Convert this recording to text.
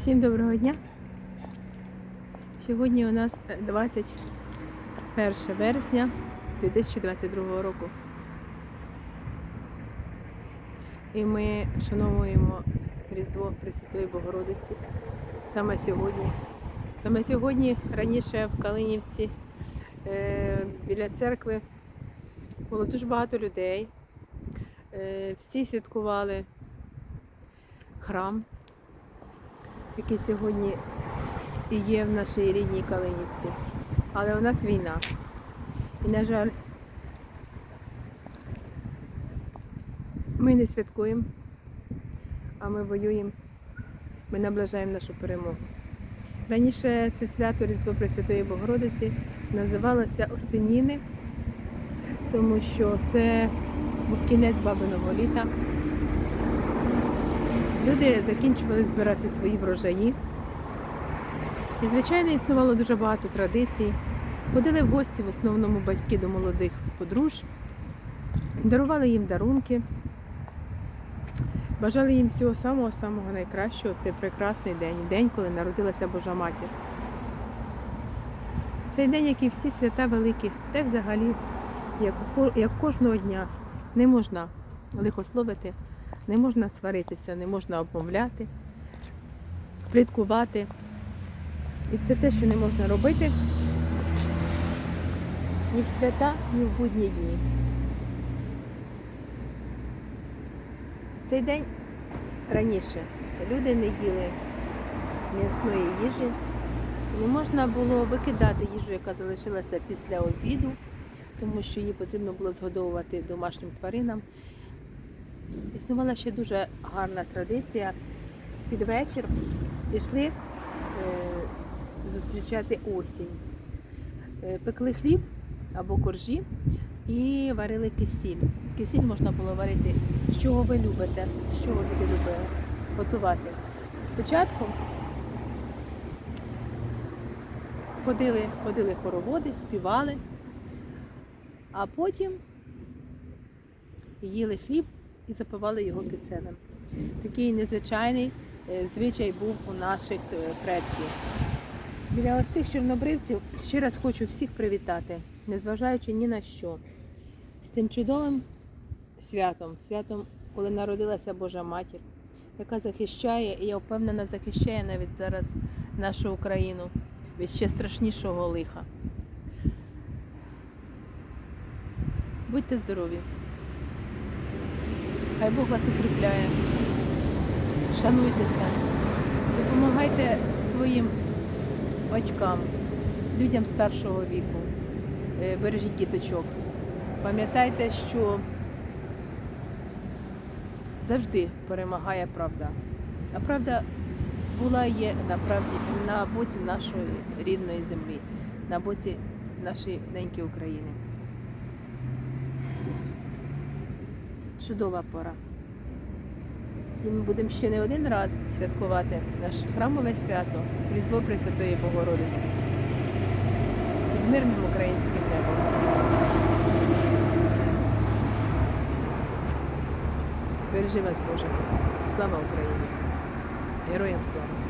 Всім доброго дня. Сьогодні у нас 21 вересня 2022 року. І ми вшановуємо Різдво Пресвятої Богородиці саме сьогодні. Саме сьогодні раніше в Калинівці е, біля церкви було дуже багато людей. Е, всі святкували храм який сьогодні і є в нашій рідній Калинівці. Але у нас війна. І, на жаль, ми не святкуємо, а ми воюємо, ми наближаємо нашу перемогу. Раніше це свято Різдво Пресвятої Богородиці називалося Осеніни, тому що це був кінець бабиного літа. Люди закінчували збирати свої врожаї. І, звичайно, існувало дуже багато традицій. Ходили в гості в основному батьки до молодих подружжя, дарували їм дарунки, бажали їм всього самого-самого найкращого в цей прекрасний день, день, коли народилася Божа Матір. Цей день, як і всі свята великі, те взагалі, як кожного дня, не можна лихословити. Не можна сваритися, не можна обмовляти, пліткувати. І все те, що не можна робити ні в свята, ні в будні дні. В цей день раніше люди не їли м'ясної їжі. Не можна було викидати їжу, яка залишилася після обіду, тому що її потрібно було згодовувати домашнім тваринам. Існувала ще дуже гарна традиція. Під вечір пішли е, зустрічати осінь. Е, пекли хліб або коржі і варили кисіль. Кисіль можна було варити, з чого ви любите, з чого люди любили готувати. Спочатку ходили, ходили хороводи, співали, а потім їли хліб і запивали його киселем. Такий незвичайний е, звичай був у наших е, предків. Біля ось цих чорнобривців ще раз хочу всіх привітати, незважаючи ні на що, з тим чудовим святом, святом, коли народилася Божа Матір, яка захищає, і я впевнена, захищає навіть зараз нашу Україну від ще страшнішого лиха. Будьте здорові! Хай Бог вас укріпляє. Шануйтеся, допомагайте своїм батькам, людям старшого віку. Е, Бережіть діточок. Пам'ятайте, що завжди перемагає правда. А правда була є на правді на боці нашої рідної землі, на боці нашої неньки України. Чудова пора. І ми будемо ще не один раз святкувати наше храмове свято Різдво Пресвятої Богородиці під мирним українським небом. Бережи вас, Боже. Слава Україні! Героям слава!